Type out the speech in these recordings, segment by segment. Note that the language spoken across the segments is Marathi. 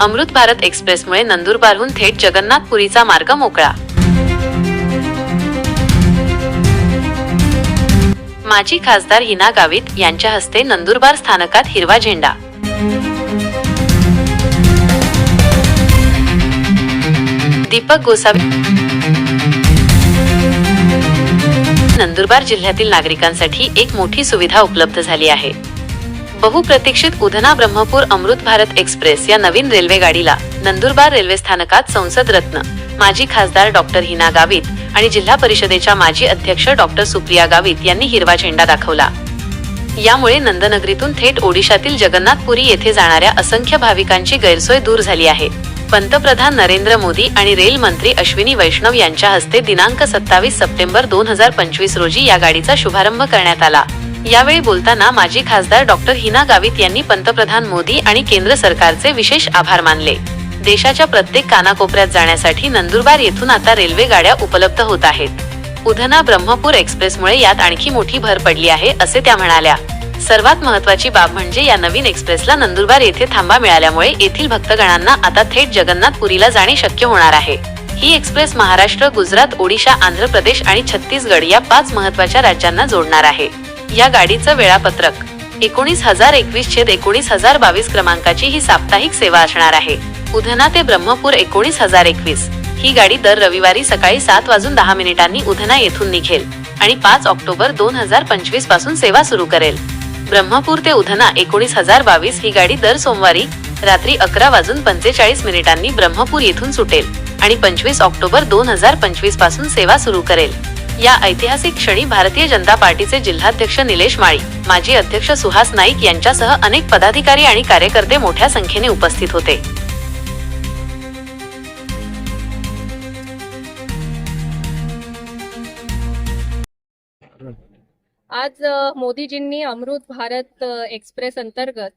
अमृत भारत एक्सप्रेसमुळे नंदुरबारहून थेट जगन्नाथपुरीचा मार्ग मोकळा. माजी खासदार हिना गावित यांच्या हस्ते नंदुरबार स्थानकात हिरवा झेंडा. दीपक गोसावी नंदुरबार जिल्ह्यातील नागरिकांसाठी एक मोठी सुविधा उपलब्ध झाली आहे. बहुप्रतीक्षित उधना ब्रह्मपूर अमृत भारत एक्सप्रेस या नवीन रेल्वे गाडीला नंदुरबार रेल्वे स्थानकात संसद रत्न. माजी खासदार डॉक्टर हिना गावित आणि जिल्हा परिषदेच्या माजी अध्यक्ष डॉक्टर सुप्रिया गावित यांनी हिरवा झेंडा दाखवला. यामुळे नंदनगरीतून थेट ओडिशातील जगन्नाथपुरी येथे जाणाऱ्या असंख्य भाविकांची गैरसोय दूर झाली आहे. पंतप्रधान नरेंद्र मोदी आणि रेल मंत्री अश्विनी वैष्णव यांच्या हस्ते दिनांक सत्तावीस सप्टेंबर दोन हजार पंचवीस रोजी या गाडीचा शुभारंभ करण्यात आला. यावेळी बोलताना माजी खासदार डॉक्टर हिना गावित यांनी पंतप्रधान मोदी आणि केंद्र सरकारचे विशेष आभार मानले. देशाच्या प्रत्येक कानाकोपऱ्यात जाण्यासाठी नंदुरबार येथून आता रेल्वे गाड्या उपलब्ध होत आहेत. उधना ब्रह्मपूर एक्सप्रेसमुळे यात आणखी मोठी भर पडली आहे असे त्या म्हणाल्या. सर्वात महत्वाची बाब म्हणजे या नवीन एक्सप्रेसला नंदुरबार येथे थांबा मिळाल्यामुळे येथील भक्तगणांना आता थेट जगन्नाथपुरीला जाणे शक्य होणार आहे. ही एक्सप्रेस महाराष्ट्र गुजरात ओडिशा आंध्र प्रदेश आणि छत्तीसगड या पाच महत्त्वाच्या राज्यांना जोडणार आहे. या गाडीचं वेळापत्रक. एकोणीस हजार एकवीस छेद एकोणीस हजार बावीस क्रमांकाची ही साप्ताहिक सेवा असणार आहे. उधना ते ब्रह्मपूर एकोणीस हजार एकवीस. ही गाडी दर रविवारी सकाळी सात वाजून दहा मिनिटांनी उधना येथून निघेल आणि पाच ऑक्टोबर दोन हजार पंचवीसपासून सेवा सुरू करेल. ब्रह्मपूर ते उधना एकोणीस हजार बावीस ही गाडी दर सोमवारी रात्री अकरा वाजून पंचेचाळीस मिनिटांनी ब्रह्मपूर येथून सुटेल आणि पंचवीस ऑक्टोबर दोन हजार पंचवीसपासून सेवा सुरू करेल. या ऐतिहासिक क्षणी भारतीय जनता पार्टीचे जिल्हाध्यक्ष निलेश माळी माजी अध्यक्ष सुहास नाईक यांच्यासह अनेक पदाधिकारी आणि कार्यकर्ते मोठ्या संख्येने उपस्थित होते. आज मोदीजींनी अमृत भारत एक्सप्रेस अंतर्गत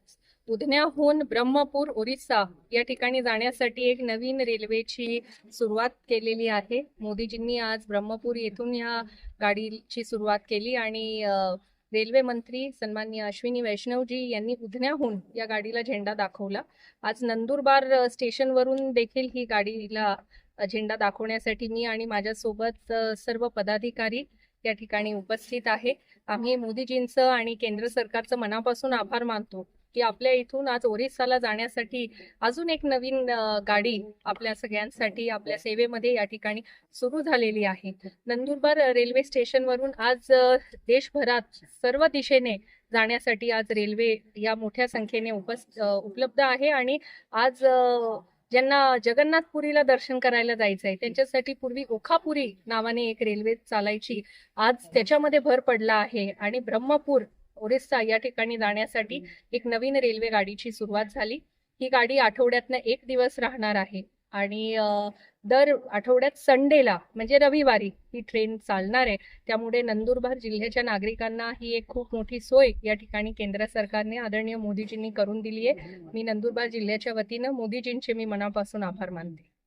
उधन्याहून ब्रह्मपूर ओरिसा या ठिकाणी जाण्यासाठी एक नवीन रेल्वेची सुरुवात केलेली आहे. मोदीजींनी आज ब्रह्मपूर येथून या गाडीची सुरुवात केली आणि रेल्वे मंत्री सन्माननीय अश्विनी वैष्णवजी यांनी उधन्याहून या गाडीला झेंडा दाखवला. आज नंदुरबार स्टेशनवरून देखील ही गाडीला झेंडा दाखवण्यासाठी मी आणि माझ्यासोबत सर्व पदाधिकारी या ठिकाणी उपस्थित आहे. आम्ही मोदीजींचं आणि केंद्र सरकारचं मनापासून आभार मानतो. की आपल्या इथून आज ओरिसाला जाण्यासाठी अजून एक नवीन गाडी आपल्या सगळ्यांसाठी आपल्या सेवेमध्ये या ठिकाणी सुरू झालेली आहे. नंदुरबार रेल्वे स्टेशनवरून आज देशभरात सर्व दिशेने जाण्यासाठी आज रेल्वे या मोठ्या संख्येने उपस उपलब्ध आहे आणि आज ज्यांना जगन्नाथपुरीला दर्शन करायला जायचं आहे त्यांच्यासाठी पूर्वी ओखापुरी नावाने एक रेल्वे चालायची आज त्याच्यामध्ये भर पडला आहे आणि ब्रह्मपूर ओरिसा या ठिकाणी जाण्यासाठी एक नवीन रेल्वे गाडीची सुरुवात झाली. ही गाडी आठवड्यातनं एक दिवस राहणार आहे आणि दर आठवड्यात संडेला म्हणजे रविवारी ही ट्रेन चालणार आहे. त्यामुळे नंदुरबार जिल्ह्याच्या नागरिकांना ही एक खूप मोठी सोय या ठिकाणी केंद्र सरकारने आदरणीय मोदीजींनी करून दिली आहे. मी नंदुरबार जिल्ह्याच्या वतीनं मोदीजींचे मी मनापासून आभार मानते.